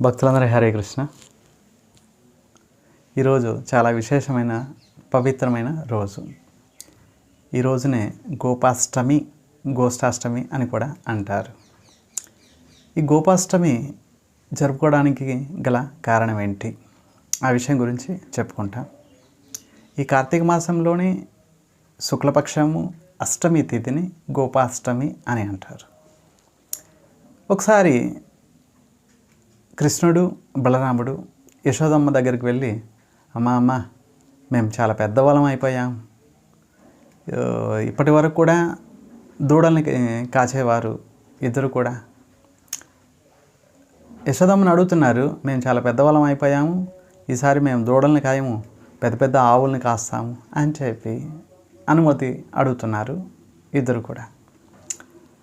భక్తులందరూ హరే కృష్ణ. ఈరోజు చాలా విశేషమైన పవిత్రమైన రోజు. ఈ రోజునే గోపాష్టమి గోష్ఠాష్టమి అని కూడా అంటారు. ఈ గోపాష్టమి జరుపుకోవడానికి గల కారణం ఏంటి? ఆ విషయం గురించి చెప్పుకుంటాం. ఈ కార్తీక మాసంలోని శుక్లపక్షము అష్టమి తిథిని గోపాష్టమి అని అంటారు. ఒకసారి కృష్ణుడు బలరాముడు యశోదమ్మ దగ్గరికి వెళ్ళి అమ్మ అమ్మ మేము చాలా పెద్దవాళ్ళం అయిపోయాం. ఇప్పటి వరకు కూడా దూడల్ని కాచేవారు ఇద్దరు కూడా. యశోదమ్మని అడుగుతున్నారు మేము చాలా పెద్దవాళ్ళం అయిపోయాము. ఈసారి మేము దూడల్ని కాయము పెద్ద పెద్ద ఆవుల్ని కాస్తాము అని చెప్పి అనుమతి అడుగుతున్నారు ఇద్దరు కూడా.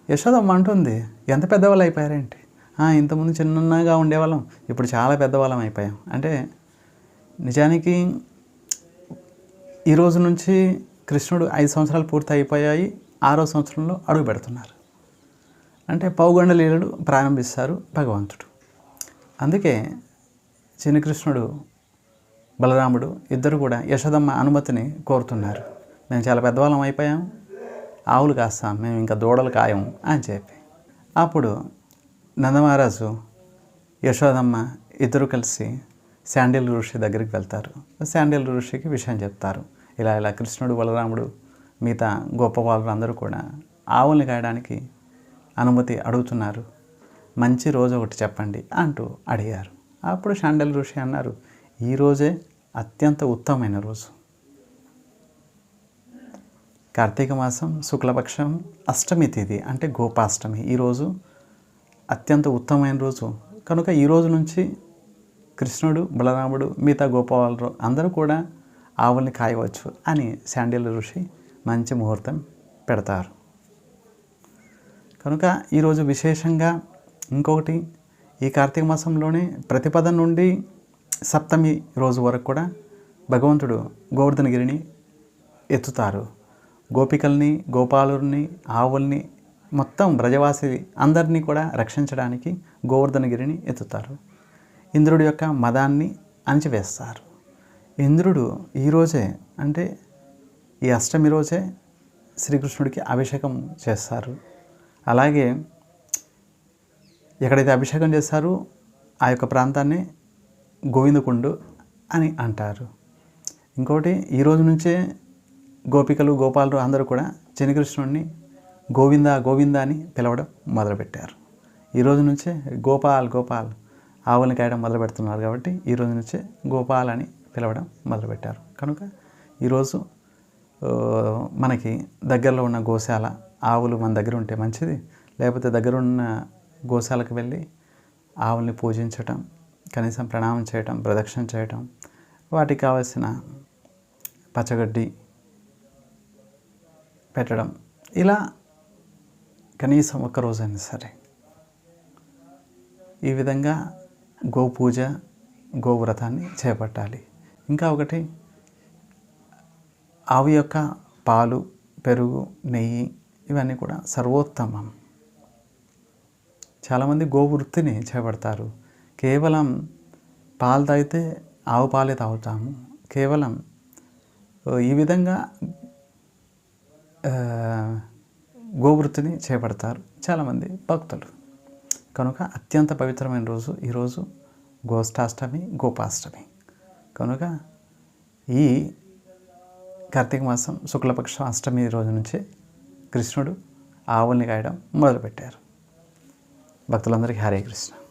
యశోదమ్మ అంటుంది ఎంత పెద్దవాళ్ళు అయిపోయారేంటి? ఇంతకుముందు చిన్నగా ఉండేవాళ్ళం. ఇప్పుడు చాలా పెద్దవాళ్ళం అయిపోయాం. అంటే నిజానికి ఈరోజు నుంచి కృష్ణుడు ఐదు సంవత్సరాలు పూర్తి అయిపోయాయి ఆరో సంవత్సరంలో అడుగు పెడుతున్నారు. అంటే పౌగండ లీలలు ప్రారంభిస్తారు భగవంతుడు. అందుకే చిన్న కృష్ణుడు బలరాముడు ఇద్దరు కూడా యశోదమ్మ అనుమతిని కోరుతున్నారు. మేము చాలా పెద్దవాళ్ళం అయిపోయాం. ఆవులు కాస్తాం. మేము ఇంకా దూడలు కాయం అని చెప్పి. అప్పుడు నందమహారాజు యశోదమ్మ ఇద్దరు కలిసి శాండిల్ ఋషి దగ్గరికి వెళ్తారు. శాండిల్ ఋషికి విషయం చెప్తారు. ఇలా ఇలా కృష్ణుడు బలరాముడు మిగతా గొప్ప అందరూ కూడా ఆవుల్ని కాయడానికి అనుమతి అడుగుతున్నారు. మంచి రోజు ఒకటి చెప్పండి అంటూ అడిగారు. అప్పుడు శాండల్ ఋషి అన్నారు ఈ రోజే అత్యంత ఉత్తమమైన రోజు. కార్తీక మాసం శుక్లపక్షం అష్టమి తిథి అంటే గోపాష్టమి. ఈరోజు అత్యంత ఉత్తమమైన రోజు. కనుక ఈ రోజు నుంచి కృష్ణుడు బలరాముడు మిగతా గోపాలరావు అందరూ కూడా ఆవుల్ని కాయవచ్చు అని శాండిల్ ఋషి మంచి ముహూర్తం పెడతారు. కనుక ఈరోజు విశేషంగా ఇంకొకటి ఈ కార్తీక మాసంలోనే ప్రతిపద నుండి సప్తమి రోజు వరకు కూడా భగవంతుడు గోవర్ధనగిరిని ఎత్తుతారు. గోపికల్ని గోపాలుని ఆవుల్ని మొత్తం బ్రజవాసి అందరినీ కూడా రక్షించడానికి గోవర్ధనగిరిని ఎత్తుతారు. ఇంద్రుడి యొక్క మదాన్ని అణిచివేస్తారు. ఇంద్రుడు ఈరోజే అంటే ఈ అష్టమి రోజే శ్రీకృష్ణుడికి అభిషేకం చేస్తారు. అలాగే ఎక్కడైతే అభిషేకం చేస్తారో ఆ యొక్క ప్రాంతాన్ని గోవిందకుండు అని అంటారు. ఇంకోటి ఈ రోజు నుంచే గోపికలు గోపాలు అందరూ కూడా శనికృష్ణుడిని గోవింద గోవింద అని పిలవడం మొదలుపెట్టారు. ఈరోజు నుంచే గోపాల్ గోపాల్ ఆవులను కాయడం మొదలు పెడుతున్నారు కాబట్టి ఈ రోజు నుంచే గోపాల్ అని పిలవడం మొదలుపెట్టారు. కనుక ఈరోజు మనకి దగ్గరలో ఉన్న గోశాల ఆవులు మన దగ్గర ఉంటే మంచిది. లేకపోతే దగ్గర ఉన్న గోశాలకు వెళ్ళి ఆవుల్ని పూజించటం కనీసం ప్రణామం చేయటం ప్రదక్షిణ చేయటం వాటికి కావలసిన పచ్చగడ్డి పెట్టడం ఇలా కనీసం ఒక్కరోజైనా సరే. ఈ విధంగా గోపూజ గోవ్రతాన్ని చేపట్టాలి. ఇంకా ఒకటి ఆవు యొక్క పాలు పెరుగు నెయ్యి ఇవన్నీ కూడా సర్వోత్తమం. చాలామంది గోవృత్తిని చేపడతారు. కేవలం పాలు తాగితే ఆవు పాలే తాగుతాము. కేవలం ఈ విధంగా గోవృత్తిని చేపడతారు చాలామంది భక్తులు. కనుక అత్యంత పవిత్రమైన రోజు ఈరోజు గోష్ఠాష్టమి గోపాష్టమి. కనుక ఈ కార్తీక మాసం శుక్లపక్ష అష్టమి రోజు నుంచే కృష్ణుడు ఆవుల్ని కాయడం మొదలుపెట్టారు. భక్తులందరికీ హరే కృష్ణ.